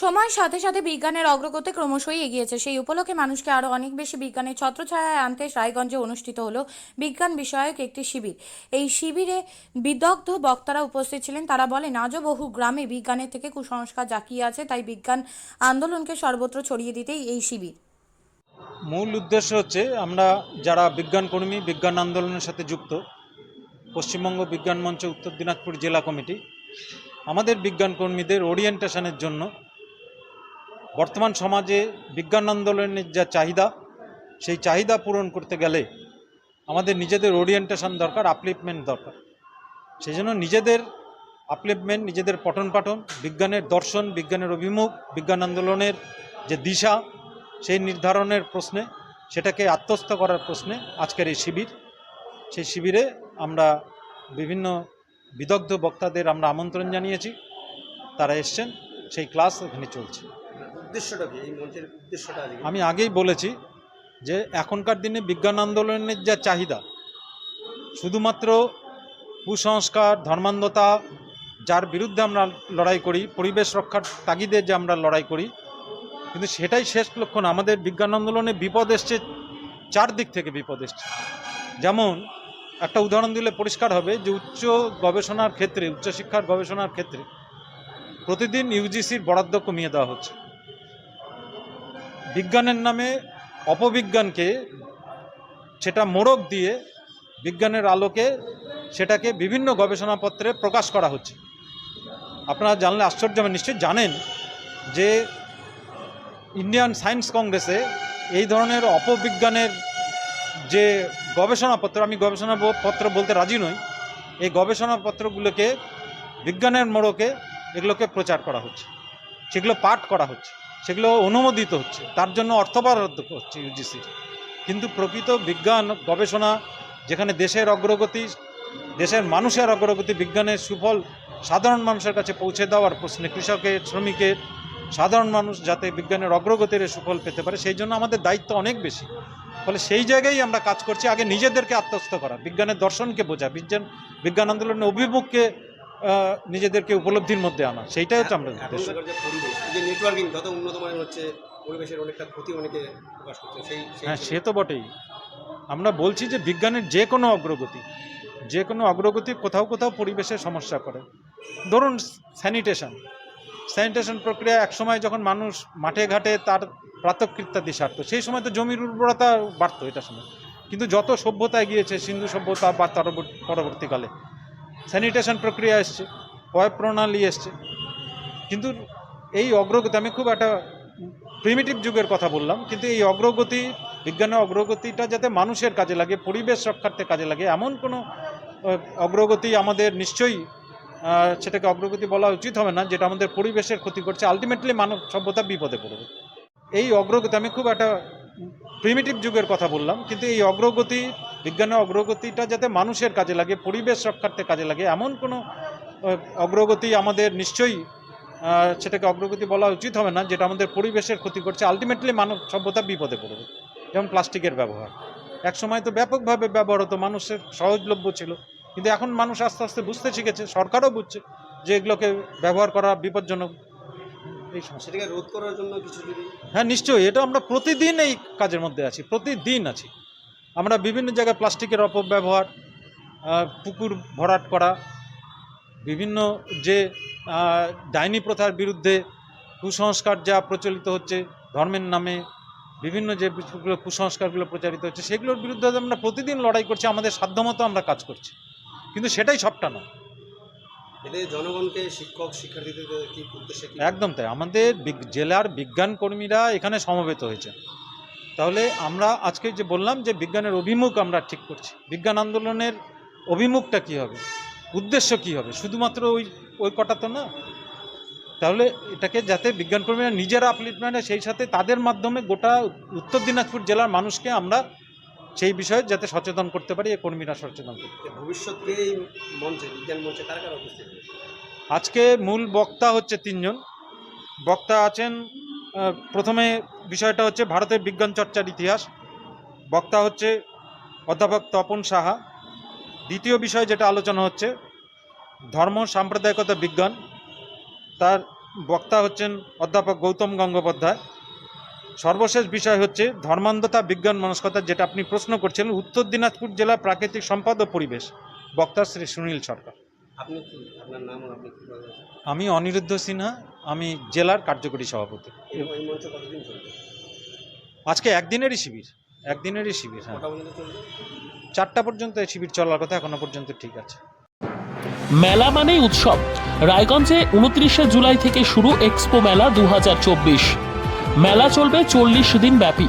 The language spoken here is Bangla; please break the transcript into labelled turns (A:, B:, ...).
A: সময়ের সাথে সাথে বিজ্ঞানের অগ্রগতি ক্রমশই এগিয়েছে। সেই উপলক্ষে মানুষকে আরও অনেক বেশি বিজ্ঞানের ছত্রছায়ায় আনতে রায়গঞ্জে অনুষ্ঠিত হলো বিজ্ঞান বিষয়ক একটি শিবির। এই শিবিরে বিদগ্ধ বক্তারা উপস্থিত ছিলেন। তারা বলেন, আজও বহু গ্রামে বিজ্ঞানের থেকে কুসংস্কার জাকিয়ে আছে, তাই বিজ্ঞান আন্দোলনকে সর্বত্র ছড়িয়ে দিতেই এই শিবির।
B: মূল উদ্দেশ্য হচ্ছে, আমরা যারা বিজ্ঞান কর্মী বিজ্ঞান আন্দোলনের সাথে যুক্ত, পশ্চিমবঙ্গ বিজ্ঞান মঞ্চ উত্তর দিনাজপুর জেলা কমিটি, আমাদের বিজ্ঞান কর্মীদের ওরিয়েন্টেশনের জন্য বর্তমান সমাজে বিজ্ঞান আন্দোলনের যা চাহিদা, সেই চাহিদা পূরণ করতে গেলে আমাদের নিজেদের ওরিয়েন্টেশন দরকার আপলিপমেন্ট দরকার। সেই জন্য নিজেদের আপলিপমেন্ট নিজেদের পঠন পাঠন, বিজ্ঞানের দর্শন, বিজ্ঞানের অভিমুখ, বিজ্ঞান আন্দোলনের যে দিশা, সেই নির্ধারণের প্রশ্নে, সেটাকে আত্মস্থ করার প্রশ্নে আজকের এই শিবির। সেই শিবিরে আমরা বিভিন্ন বিদগ্ধ বক্তাদের আমরা আমন্ত্রণ জানিয়েছি। তারা এসছেন, সেই ক্লাস এখানে চলছে। আমি আগেই বলেছি যে এখনকার দিনে বিজ্ঞান আন্দোলনের যা চাহিদা, শুধুমাত্র কুসংস্কার, ধর্মান্ধতা, যার বিরুদ্ধে আমরা লড়াই করি, পরিবেশ রক্ষার তাগিদে যে আমরা লড়াই করি, কিন্তু সেটাই শেষ লক্ষণ। আমাদের বিজ্ঞান আন্দোলনে বিপদ এসছে, চারদিক থেকে বিপদ এসছে। যেমন, একটা উদাহরণ দিলে পরিষ্কার হবে যে উচ্চ গবেষণার ক্ষেত্রে, উচ্চশিক্ষার গবেষণার ক্ষেত্রে প্রতিদিন ইউজিসির বরাদ্দ কমিয়ে দেওয়া হচ্ছে। বিজ্ঞানের নামে অপবিজ্ঞানকে, সেটা মোড়ক দিয়ে বিজ্ঞানের আলোকে সেটাকে বিভিন্ন গবেষণাপত্রে প্রকাশ করা হচ্ছে। আপনারা জানলে আশ্চর্য হবেন নিশ্চয়ই জানেন যে ইন্ডিয়ান সায়েন্স কংগ্রেসে এই ধরনের অপবিজ্ঞানের যে গবেষণাপত্র, আমি গবেষণা ব- পত্র বলতে রাজি নই, এই গবেষণাপত্রগুলোকে বিজ্ঞানের মোড়কে এগুলোকে প্রচার করা হচ্ছে, সেগুলো পাঠ করা হচ্ছে। সেগুলো অনুমোদিত হচ্ছে। তার জন্য অর্থ বরাদ্দ হচ্ছে ইউজিসির কিন্তু প্রকৃত বিজ্ঞান, গবেষণা, যেখানে দেশের অগ্রগতি, দেশের মানুষের অগ্রগতি, বিজ্ঞানের সুফল সাধারণ মানুষের কাছে পৌঁছে দেওয়ার প্রশ্নে কৃষকের, শ্রমিকের, সাধারণ মানুষ যাতে বিজ্ঞানের অগ্রগতির সুফল পেতে পারে, সেই জন্য আমাদের দায়িত্ব অনেক বেশি। ফলে সেই জায়গায় আমরা কাজ করছি, আগে নিজেদেরকে আত্মস্থ করা, বিজ্ঞানের দর্শনকে বোঝা, বিজ্ঞান বিজ্ঞান আন্দোলনের অভিমুখকে নিজেদেরকে উপলব্ধির মধ্যে আনা। সেইটাই হচ্ছে আমরা উদ্দেশ্য।
C: এখনকার যে পরিবেশ এই যে নেটওয়ার্কিং যত উন্নত মানের হচ্ছে পরিবেশের অনেকটা ক্ষতি অনেকে প্রকাশ করছে সেই সেই
B: হ্যাঁ সে তো বটেই। আমরা বলছি যে বিজ্ঞানের যে কোনো অগ্রগতি যে কোনো অগ্রগতি কোথাও কোথাও পরিবেশের সমস্যা করে। ধরুন স্যানিটেশন স্যানিটেশন প্রক্রিয়া একসময় যখন মানুষ মাঠে ঘাটে তার প্রাতকৃত্যাদি সারত সেই সময় তো জমির উর্বরতা বাড়তো এটা সময়। কিন্তু যত সভ্যতায় গিয়েছে সিন্ধু সভ্যতা বা তার পরবর্তীকালে স্যানিটেশন প্রক্রিয়া এসছে পয় প্রণালী এসছে। কিন্তু এই অগ্রগতি, আমি খুব একটা প্রিমিটিভ যুগের কথা বললাম, কিন্তু এই অগ্রগতি, বিজ্ঞানের অগ্রগতিটা যাতে মানুষের কাজে লাগে, পরিবেশ রক্ষার্থে কাজে লাগে, এমন কোনো অগ্রগতি আমাদের নিশ্চয়ই সেটাকে অগ্রগতি বলা উচিত হবে না, যেটা আমাদের পরিবেশের ক্ষতি করছে আলটিমেটলি মানব সভ্যতা বিপদে পড়বে। এই অগ্রগতি, আমি খুব একটা প্রিমিটিভ যুগের কথা বললাম, কিন্তু এই অগ্রগতি বিজ্ঞানের অগ্রগতিটা যাতে মানুষের কাজে লাগে পরিবেশ রক্ষার্থে কাজে লাগে এমন কোনো অগ্রগতি আমাদের নিশ্চয়ই সেটাকে অগ্রগতি বলা উচিত হবে না যেটা আমাদের পরিবেশের ক্ষতি করছে। আলটিমেটলি মানব সভ্যতা বিপদে পড়বে যেমন প্লাস্টিকের ব্যবহার। এক সময় তো ব্যাপকভাবে ব্যবহার হতো মানুষের সহজলভ্য ছিল কিন্তু এখন মানুষ আস্তে আস্তে বুঝতে শিখেছে সরকারও বুঝছে যে এগুলোকে ব্যবহার করা বিপজ্জনক।
C: সেটাকে রোধ করার জন্য কিছু
B: হ্যাঁ নিশ্চয়ই এটা আমরা প্রতিদিন এই কাজের মধ্যে আছি প্রতিদিন আছি। আমরা বিভিন্ন জায়গায় প্লাস্টিকের অপব্যবহার পুকুর ভরাট করা বিভিন্ন যে ডাইনি প্রথার বিরুদ্ধে কুসংস্কার যা প্রচলিত হচ্ছে ধর্মের নামে বিভিন্ন যে বিষয়গুলো কুসংস্কারগুলো প্রচারিত হচ্ছে সেগুলোর বিরুদ্ধে আমরা প্রতিদিন লড়াই করছি আমাদের সাধ্যমতো আমরা কাজ করছি। কিন্তু সেটাই সবটা নয়।
C: এতে জনগণকে শিক্ষক শিক্ষার্থীদের কি উদ্দেশ্যে
B: একদম তাই। আমাদের জেলার বিজ্ঞান কর্মীরা এখানে সমবেত হয়েছে। তাহলে আমরা আজকে যে বললাম যে বিজ্ঞানের অভিমুখ আমরা ঠিক করছি। বিজ্ঞান আন্দোলনের অভিমুখটা কি হবে? উদ্দেশ্য কি হবে? শুধুমাত্র ওই ওই কটা তো না? তাহলে এটাকে যাতে বিজ্ঞান কর্মীরা নিজেরা আপলিটমেন্ট সেই সাথে তাদের মাধ্যমে গোটা উত্তর দিনাজপুর জেলার মানুষকে আমরা সেই বিষয়ে যাতে সচেতন করতে পারি এই কর্মীরা সচেতন করতে
C: ভবিষ্যতে এই মঞ্চে বিজ্ঞান মঞ্চে কারা উপস্থিত?
B: আজকে মূল বক্তা হচ্ছে তিনজন। বক্তা আছেন প্রথমে বিষয়টা হচ্ছে ভারতের বিজ্ঞান চর্চার ইতিহাস। বক্তা হচ্ছে অধ্যাপক তপন সাহা। দ্বিতীয় বিষয় যেটা আলোচনা হচ্ছে ধর্ম সাম্প্রদায়িকতা বিজ্ঞান। তার বক্তা হচ্ছেন অধ্যাপক গৌতম গঙ্গোপাধ্যায়। সর্বশেষ বিষয় হচ্ছে ধর্মান্ধতা বিজ্ঞান মনস্কতা যেটা আপনি প্রশ্ন করছেন উত্তর দিনাজপুর জেলা প্রাকৃতিক সম্পদ ও পরিবেশ। বক্তা শ্রী সুনীল সরকার? আমি অনিরুদ্ধ সিনহা আমি জেলার কার্যকরী সভাপতি।
C: এই এই মঞ্চ কতদিন চলবে?
B: আজকে একদিনেরই শিবির একদিনেরই শিবির হ্যাঁ।
C: কটা পর্যন্ত চলবে?
B: চারটা পর্যন্ত এই শিবির চলার কথা এখনও পর্যন্ত ঠিক আছে।
D: মেলা মানে উৎসব। রায়গঞ্জে উনত্রিশে জুলাই থেকে শুরু এক্সপো মেলা দু হাজার চব্বিশ। মেলা চলবে চল্লিশ দিন ব্যাপী।